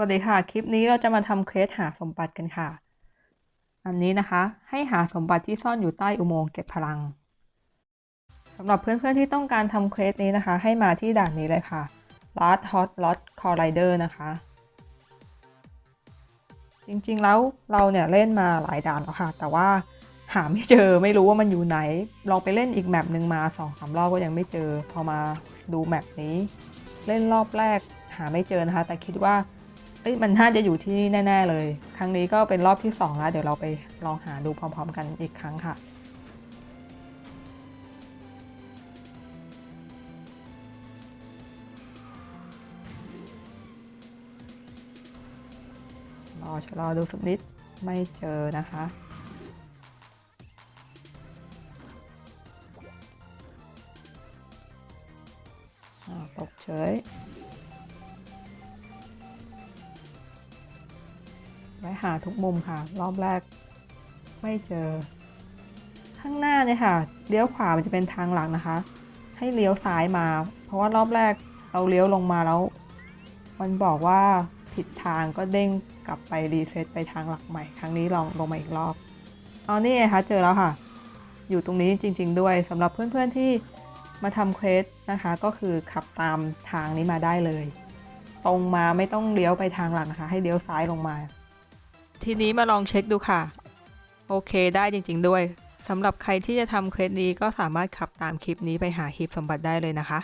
วัสดีค่ะ คลิปนี้เราจะมาทำเควสหาสมบัติกันค่ะ อันนี้นะคะ ให้หาสมบัติที่ซ่อนอยู่ใต้อุโมงค์เก็บพลังสำหรับเพื่อนๆที่ต้องการทำเควสนี้นะคะ ให้มาที่ด่านนี้เลยค่ะ Last Hot Lot Collider นะคะ จริงๆแล้วเราเนี่ยเล่นมาหลายด่านแล้วค่ะ แต่ว่าหาไม่เจอไม่รู้ว่ามันอยู่ไหน ลองไปเล่นอีกแมปหนึ่งมาสองสามรอบก็ยังไม่เจอ พอมาดูแมปนี้ เล่นรอบแรกหาไม่เจอนะคะ แต่คิดว่า อ้ยมันน่าจะอยู่ที่นี่แน่ๆเลย ครั้งนี้ก็เป็นรอบที่ 2 แล้ว เดี๋ยวเราไปลองหาดูพร้อมๆ กันอีกครั้งค่ะ รอชะลอดูสักนิดไม่เจอนะคะอาตกเฉย ไว้หาทุกมุมค่ะ รอบแรกไม่เจอ ข้างหน้าเนี่ยค่ะเลี้ยวขวามันจะเป็นทางหลักนะคะ ให้เลี้ยวซ้ายมา เพราะว่ารอบแรกเราเลี้ยวลงมาแล้ว มันบอกว่าผิดทางก็เด้งกลับไปรีเซ็ตไปทางหลักใหม่ ครั้งนี้ลองลงมาอีกรอบเอานี่ไงคะเจอแล้วค่ะ อยู่ตรงนี้จริง ๆ ด้วยสำหรับเพื่อนๆที่มาทำเควสนะคะ ก็คือขับตามทางนี้มาได้เลย ตรงมาไม่ต้องเลี้ยวไปทางหลักนะคะ ให้เลี้ยวซ้ายลงมา ทีนี้มาลองเช็คดูค่ะ โอเคได้จริง ๆ ด้วยสำหรับใครที่จะทำเควสนี้ก็สามารถขับตามคลิปนี้ไปหาหีบสมบัติได้เลยนะคะ